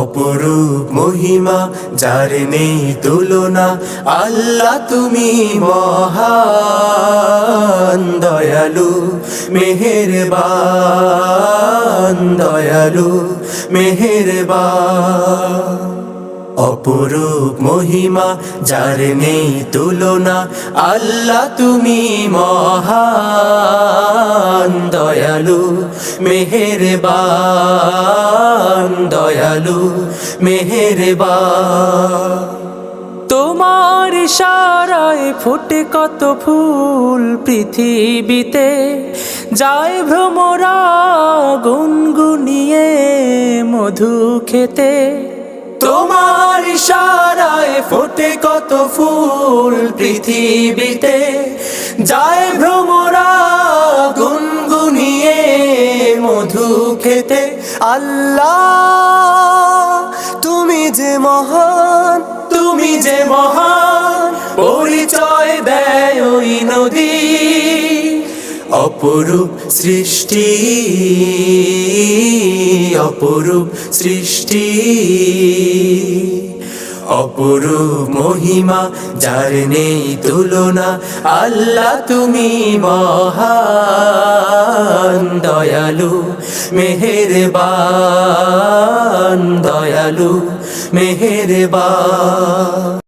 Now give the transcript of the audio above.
অপরূপ মহিমা, যার নেই তুলনা, আল্লাহ তুমি মহান, দয়ালু, মেহেরবান দয়ালু, মেহেরবান। অপরূপ মহিমা, যার নেই তুলনা, আল্লাহ তুমি মহান, দয়ালু, মেহেরবান দয়ালু মেহেরবান। তোমার ইশারায় ফুটে কত ফুল পৃথিবীতে, যায় ভ্রমরা গুনগুনিয়ে মধু খেতে। তোমার ইশারায় ফোটে কত ফুল পৃথিবীতে, যায় ভ্রমরা গুনগুনিয়ে মধু খেতে। আল্লাহ যে মহান, তুমি যে মহান, পরিচয় দেয় ওই নদী, অপরূপ সৃষ্টি অপরূপ সৃষ্টি, অপরূপ মহিমা যার নেই তুলনা, আল্লাহ তুমি মহান, দয়ালু, মেহেরবান। দয়ালু মেহেরবান।